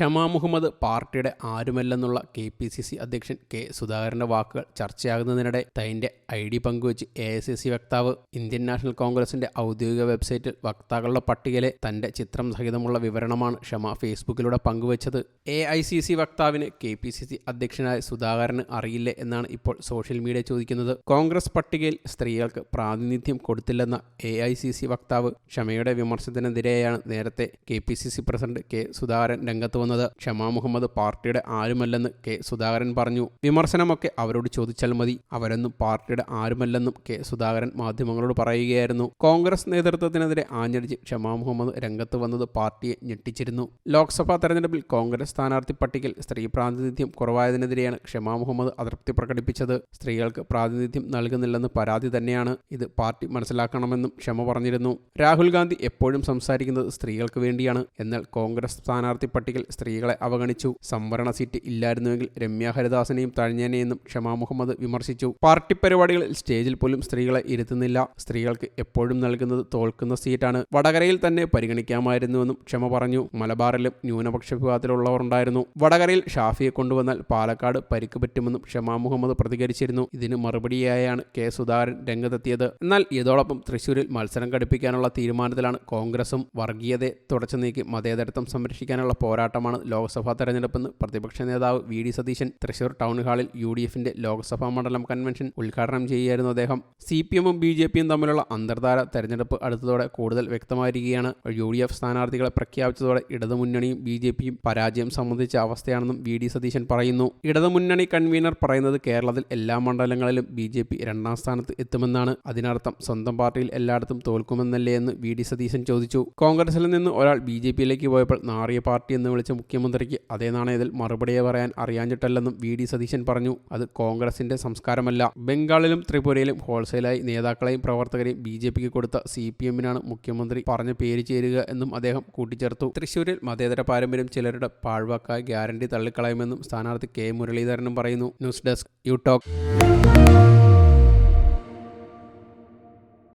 ഷമാ മുഹമ്മദ് പാർട്ടിയുടെ ആരുമല്ലെന്നുള്ള K P C C അധ്യക്ഷൻ കെ സുധാകരന്റെ വാക്കുകൾ ചർച്ചയാകുന്നതിനിടെ തൈന്റെ ഐ ഡി പങ്കുവച്ച് എ ഐ സി സി വക്താവ് ഇന്ത്യൻ നാഷണൽ കോൺഗ്രസിന്റെ ഔദ്യോഗിക വെബ്സൈറ്റിൽ വക്താക്കളുടെ പട്ടികയിലെ തന്റെ ചിത്രം സഹിതമുള്ള വിവരണമാണ് ഷമ ഫേസ്ബുക്കിലൂടെ പങ്കുവച്ചത്. എ ഐ സി സി വക്താവിന് കെ പി സി സി അധ്യക്ഷനായ സുധാകരന് അറിയില്ലേ എന്നാണ് ഇപ്പോൾ സോഷ്യൽ മീഡിയ ചോദിക്കുന്നത്. കോൺഗ്രസ് പട്ടികയിൽ സ്ത്രീകൾക്ക് പ്രാതിനിധ്യം കൊടുത്തില്ലെന്ന എ ഐ സി സി വക്താവ് ഷമയുടെ വിമർശനത്തിനെതിരെയാണ് നേരത്തെ K P C C president K Sudhakaran രംഗത്ത് വന്നത്. ഷമാ മുഹമ്മദ് പാർട്ടിയുടെ ആരുമല്ലെന്ന് കെ സുധാകരൻ പറഞ്ഞു. വിമർശനമൊക്കെ അവരോട് ചോദിച്ചാൽ മതി. അവരൊന്നും പാർട്ടിയുടെ ആരുമല്ലെന്നും കെ സുധാകരൻ മാധ്യമങ്ങളോട് പറയുകയായിരുന്നു. കോൺഗ്രസ് നേതൃത്വത്തിനെതിരെ ആഞ്ഞടിച്ച് ക്ഷമാ മുഹമ്മദ് രംഗത്ത് വന്നത് പാർട്ടിയെ ഞെട്ടിച്ചിരുന്നു. ലോക്സഭാ തെരഞ്ഞെടുപ്പിൽ കോൺഗ്രസ് സ്ഥാനാർത്ഥി പട്ടികയിൽ സ്ത്രീ പ്രാതിനിധ്യം കുറവായതിനെതിരെയാണ് ക്ഷമാ മുഹമ്മദ് അതൃപ്തി പ്രകടിപ്പിച്ചത്. സ്ത്രീകൾക്ക് പ്രാതിനിധ്യം നൽകുന്നില്ലെന്ന് പരാതി തന്നെയാണ്. ഇത് പാർട്ടി മനസ്സിലാക്കണമെന്നും ക്ഷമ പറഞ്ഞിരുന്നു. രാഹുൽ ഗാന്ധി എപ്പോഴും സംസാരിക്കുന്നത് സ്ത്രീകൾക്ക് വേണ്ടിയാണ്. എന്നാൽ കോൺഗ്രസ് സ്ഥാനാർത്ഥി പട്ടികയിൽ സ്ത്രീകളെ അവഗണിച്ചു. സംവരണ സീറ്റ് ഇല്ലായിരുന്നുവെങ്കിൽ രമ്യ ഹരിദാസിനെയും തഴഞ്ഞേനെയെന്നും ഷമാ മുഹമ്മദ് വിമർശിച്ചു. പാർട്ടി പരിപാടികളിൽ സ്റ്റേജിൽ പോലും സ്ത്രീകളെ ഇരുത്തുന്നില്ല. സ്ത്രീകൾക്ക് എപ്പോഴും നൽകുന്നത് തോൽക്കുന്ന സീറ്റാണ്. വടകരയിൽ തന്നെ പരിഗണിക്കാമായിരുന്നുവെന്നും ക്ഷമ പറഞ്ഞു. മലബാറിലും ന്യൂനപക്ഷ വിഭാഗത്തിലുള്ളവർ ഉണ്ടായിരുന്നു വടകരയിൽ ഷാഫിയെ കൊണ്ടുവന്നാൽ പാലക്കാട് പരിക്ക് പറ്റുമെന്നും ഷമാ മുഹമ്മദ് പ്രതികരിച്ചിരുന്നു. ഇതിന് മറുപടിയായാണ് കെ സുധാകരൻ രംഗത്തെത്തിയത്. എന്നാൽ ഇതോടൊപ്പം തൃശൂരിൽ മത്സരം ഘടിപ്പിക്കാനുള്ള തീരുമാനത്തിലാണ് കോൺഗ്രസും വർഗീയതയെ തുടച്ചു നീക്കി മതേതരത്വം സംരക്ഷിക്കാനുള്ള പോരാട്ടമാണ് ലോക്സഭാ തെരഞ്ഞെടുപ്പെന്ന് പ്രതിപക്ഷ നേതാവ് V D Satheesan Thrissur town ഹാളിൽ യു ഡി എഫിന്റെ ലോക്സഭാ മണ്ഡലം കൺവെൻഷൻ ഉദ്ഘാടനം ചെയ്യുകയായിരുന്നു അദ്ദേഹം. സി പി എമ്മും ബി ജെ പിയും തമ്മിലുള്ള അന്തർധാര തെരഞ്ഞെടുപ്പ് അടുത്തതോടെ കൂടുതൽ വ്യക്തമായിരിക്കുകയാണ്. യു ഡി എഫ് സ്ഥാനാർത്ഥികളെ പ്രഖ്യാപിച്ചതോടെ ഇടതുമുന്നണിയും ബി ജെ പിയും പരാജയം സംബന്ധിച്ച അവസ്ഥയാണെന്നും വി ഡി സതീശൻ പറയുന്നു. ഇടതുമുന്നണി കൺവീനർ പറയുന്നത് കേരളത്തിൽ എല്ലാ മണ്ഡലങ്ങളിലും ബി ജെ പി രണ്ടാം സ്ഥാനത്ത് എത്തുമെന്നാണ്. അതിനർത്ഥം സ്വന്തം പാർട്ടിയിൽ എല്ലായിടത്തും തോൽക്കുമെന്നല്ലേ എന്ന് വി ഡി സതീശൻ ചോദിച്ചു. കോൺഗ്രസിൽ നിന്ന് ഒരാൾ ബി ജെ പിയിലേക്ക് പോയപ്പോൾ നാറിയ പാർട്ടി എന്ന് വിളിച്ച മുഖ്യമന്ത്രിക്ക് അതേ നാണയത്തിൽ മറുപടിയെ പറയാൻ അറിയാഞ്ഞിട്ടല്ലെന്നും വി ഡി സതീശൻ പറഞ്ഞു. അത് കോൺഗ്രസിന്റെ സംസ്കാരമല്ല. ബംഗാളിലും ത്രിപുരയിലും ഹോൾസെയിലായി നേതാക്കളെയും പ്രവർത്തകരെയും ബി ജെ പിക്ക് കൊടുത്ത സി പി എമ്മിനാണ് മുഖ്യമന്ത്രി പറഞ്ഞ പേര് ചേരുക എന്നും അദ്ദേഹം കൂട്ടിച്ചേർത്തു. തൃശൂരിൽ മതേതര പാരമ്പര്യം ചിലരുടെ പാഴ്വാക്കായി ഗ്യാരണ്ടി തള്ളിക്കളയുമെന്നും സ്ഥാനാർത്ഥി കെ മുരളീധരനും പറയുന്നു. News desk U talk.